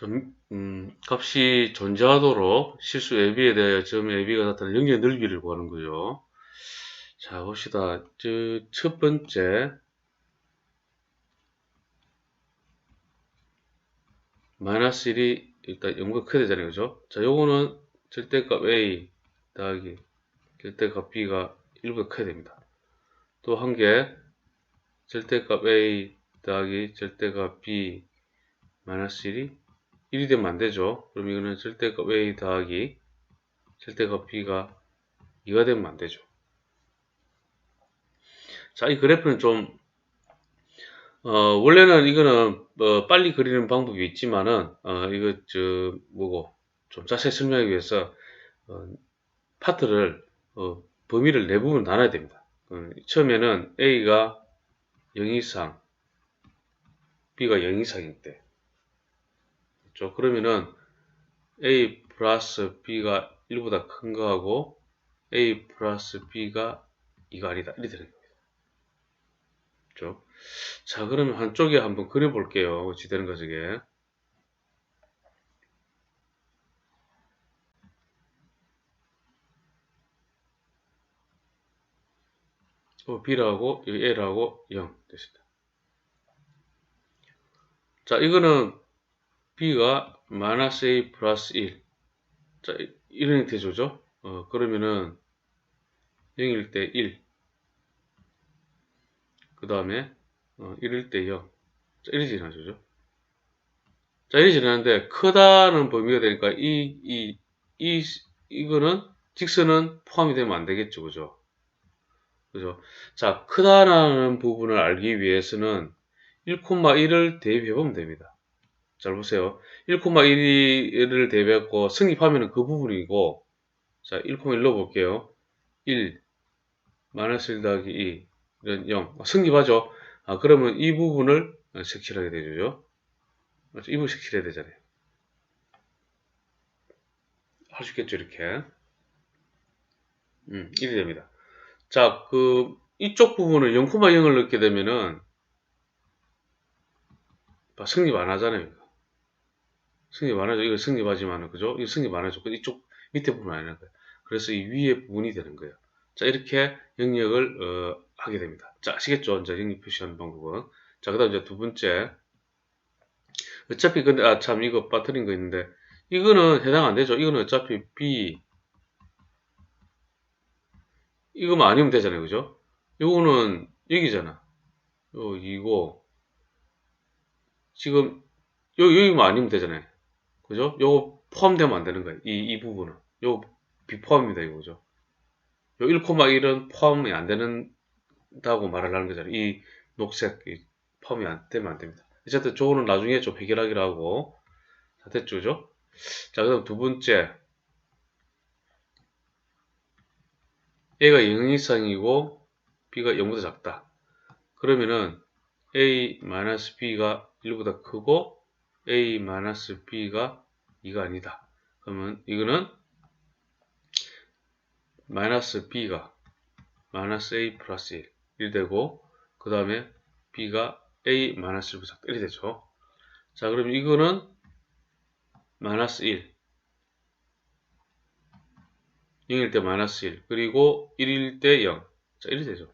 점, 음, 값이 존재하도록 실수 AB에 대하여 점 AB가 나타나는 영역의 넓이를 구하는 거죠. 자, 봅시다. 저, 첫 번째, 마이너스 1이 일단 0보다 크야 되잖아요. 그죠? 자, 요거는 절대값 A 더하기 절대값 B가 1보다 커야 됩니다. 또 한 개, 절대값 A 더하기 절대값 B 마이너스 1이 1이 되면 안 되죠. 그럼 이거는 절대값 A 더하기 절대값 B가 2가 되면 안 되죠. 자, 이 그래프는 좀, 어, 원래는 이거는, 어, 빨리 그리는 방법이 있지만은, 어, 이거, 저, 뭐고, 좀 자세히 설명하기 위해서, 어, 파트를, 어, 범위를 네 부분 나눠야 됩니다. 어, 처음에는 A가 0 이상, B가 0 이상일 때. 그렇죠? 그러면은, A 플러스 B가 1보다 큰 거하고, A 플러스 B가 2가 아니다. 이렇게 되는 겁니다. 그렇죠? 자, 그러면 한쪽에 한번 그려볼게요. 어찌 되는 거 저게. 어, B라고, A라고 0 됐습니다. 자, 이거는 B가 마이너스 A 플러스 1. 자, 이런 형태죠. 어, 그러면은 0일 때 1. 그 다음에 어, 1일 때 0. 자, 이리 지나죠. 자, 이리 지나는데 크다는 범위가 되니까 이, 이, 이, 이거는 직선은 포함이 되면 안 되겠죠. 그죠? 그죠? 자, 크다라는 부분을 알기 위해서는 1,1을 대입해 보면 됩니다. 잘 보세요. 1,1을 대입했고 성립하면 그 부분이고 자, 1,1 넣어볼게요. 1 마이너스 1 더하기 2 이런 0 성립하죠. 아, 그러면 이 부분을 색칠하게 되죠. 이 부분 색칠해야 되잖아요. 할 수 있겠죠, 이렇게. 음, 이렇게 됩니다. 자, 그, 이쪽 부분을 0,0을 넣게 되면은, 성립 안 하잖아요. 안 하죠. 이거 승립하지만은, 그죠? 이거 안 하죠. 이쪽 밑에 부분 안 하는 거예요. 그래서 이 위에 부분이 되는 거예요. 자, 이렇게 영역을, 어, 하게 됩니다. 자, 아시겠죠? 이제 영역 표시하는 방법은. 자, 그 다음 이제 두 번째. 어차피 근데, 아, 참, 이거 빠뜨린 거 있는데, 이거는 해당 안 되죠. 이거는 어차피 B, 이거만 아니면 되잖아요. 그죠? 요거는 여기잖아. 요, 이거. 지금, 요, 여기만 아니면 되잖아요. 그죠? 요거 포함되면 안 되는 거예요. 이, 이 부분은. 요 비포함입니다. 이거죠. 요 1,1은 포함이 안 되는다고 말을 하는 거잖아요. 이 녹색, 이 포함이 안 되면 안 됩니다. 어쨌든 저거는 나중에 좀 해결하기로 하고. 자, 됐죠. 그죠? 자, 그 다음 두 번째. A가 0 이상이고 B가 0보다 작다. 그러면은 A-B가 1보다 크고 A-B가 2가 아니다. 그러면 이거는 마이너스 B가 마이너스 A 플러스 1, 1 되고 그 다음에 B가 A 마이너스 1보다 작다. 1이 되죠. 자 그럼 이거는 마이너스 1 0일 때 마이너스 1 그리고 1일 때 0. 자, 1이 되죠.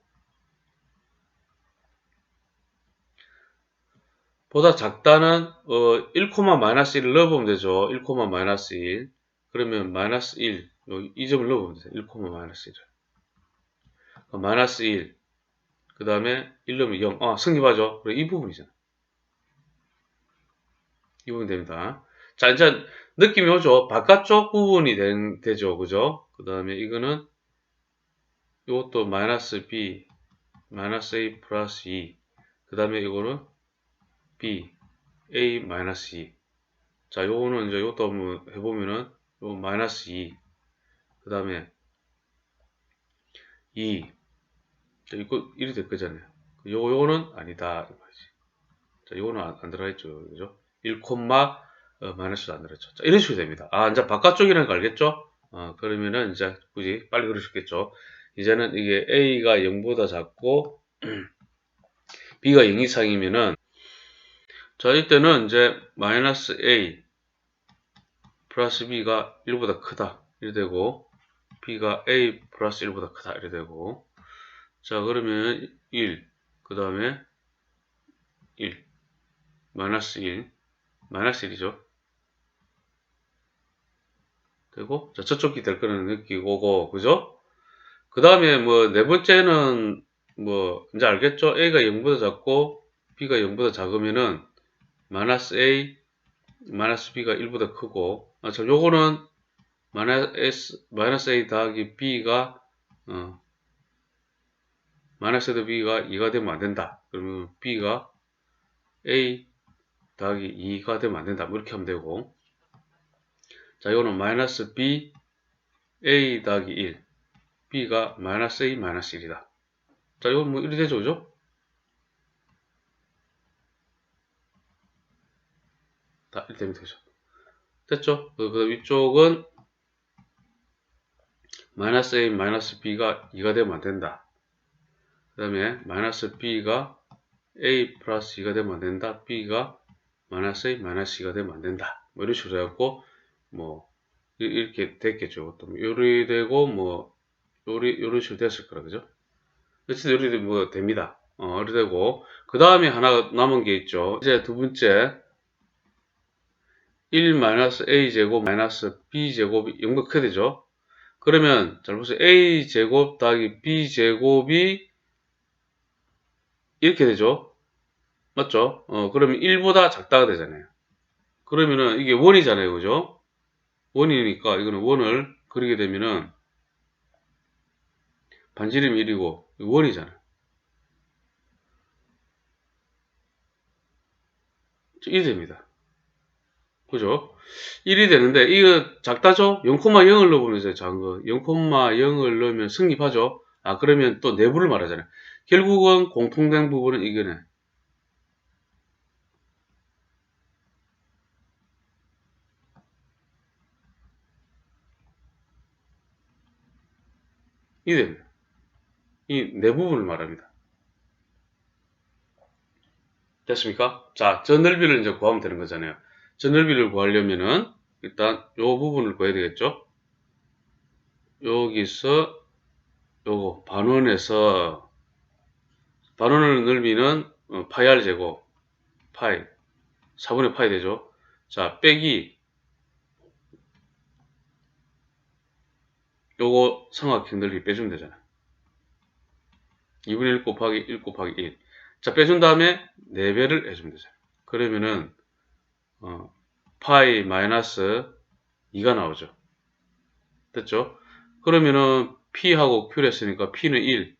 보다 작다는 어, 1, 마이너스 1을 넣어보면 되죠. 1, 마이너스 1 그러면 마이너스 1 이 점을 넣어보면 되죠. 1, 마이너스 1을 마이너스 1 그 다음에 1 넣으면 0 아, 성립하죠. 그래, 이 부분이잖아. 이 부분 됩니다. 자, 이제 느낌이 오죠. 바깥쪽 부분이 된, 되죠. 그죠? 그 다음에 이거는 이것도 마이너스 b 마이너스 a 플러스 2. 그 다음에 이거는 b a 마이너스 2. 자, 요거는 이제 이것도 한번 해보면은 요 마이너스 2. 그 다음에 2. 자, 이거 1이 될 거잖아요. 요거, 요거는 아니다. 자, 요거는 안, 안 들어가 있죠. 그죠? 1, 어, 마이너스도 안 들었죠. 자, 이런 식으로 됩니다. 아, 이제 바깥쪽이라는 거 알겠죠? 어, 그러면은 이제 굳이 빨리 그러셨겠죠. 이제는 이게 A가 0보다 작고 B가 0 이상이면은 자, 이때는 이제 마이너스 A 플러스 b가 1보다 크다. 이래 되고 b가 a 플러스 1보다 크다. 이래 되고 자 그러면 1, 그 다음에 1, 마이너스 1, 마이너스 1이죠. 되고 자 저쪽이 될 거는 느끼고 그죠? 그 다음에 뭐 네 번째는 뭐 이제 알겠죠? a가 0보다 작고 b가 0보다 작으면은 마이너스 a 마이너스 b가 1보다 크고 아, 저 요거는 마이너스, 마이너스 a 더하기 b가 어, 마이너스 b가 2가 되면 안 된다. 그러면 b가 a 더하기 2가 되면 안 된다. 뭐 이렇게 하면 되고 자 이거는 마이너스 b a 더하기 1 b가 마이너스 a 마이너스 1이다. 자 이건 뭐 이리 되죠 그죠? 다 이렇게 되면 되죠. 됐죠? 그 다음 위쪽은 마이너스 a 마이너스 b가 2가 되면 안 된다. 그 다음에 마이너스 b가 a 플러스 2가 되면 안 된다. b가 마이너스 a 마이너스 2가 되면 안 된다. 뭐 이런 식으로 해갖고 뭐 이- 이렇게 됐겠죠. 또 요리 되고 뭐 요리 요런 식으로 됐을 거라 그죠? 어쨌든 요리 뭐 됩니다. 어, 이렇게 되고 그 다음에 하나 남은 게 있죠. 이제 두 번째 1 마이너스 a 제곱 마이너스 b 제곱이 0보다 크게 되죠. 그러면 잘 보세요. a 제곱 더하기 b 제곱이 이렇게 되죠. 맞죠? 어, 그러면 1보다 작다가 되잖아요. 그러면은 이게 원이잖아요. 그죠? 원이니까 이거는 원을 그리게 되면은 반지름이 1이고 원이잖아. 이 됩니다. 그죠? 1이 되는데 이거 작다죠? 0,0을 넣으면 이제 작은 거 0,0을 넣으면 성립하죠? 아 그러면 또 내부를 말하잖아요. 결국은 공통된 부분은 이거네. 이 됩니다. 이 내부분을 말합니다. 됐습니까? 자, 저 넓이를 이제 구하면 되는 거잖아요. 저 넓이를 구하려면은 일단 요 부분을 구해야 되겠죠? 여기서 요거 반원에서 반원의 넓이는 어, 파이 r 제곱 파이 4분의 파이 되죠? 자, 빼기 요거 삼각형 넓이 빼주면 되잖아. 2분의 1 곱하기 1 곱하기 1. 자, 빼준 다음에 4배를 해주면 되잖아. 그러면은, 어, 파이 마이너스 2가 나오죠. 됐죠? 그러면은, P하고 Q를 했으니까 P는 1,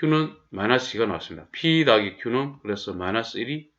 Q는 마이너스 2가 나왔습니다. P 더하기 Q는 그래서 마이너스 1이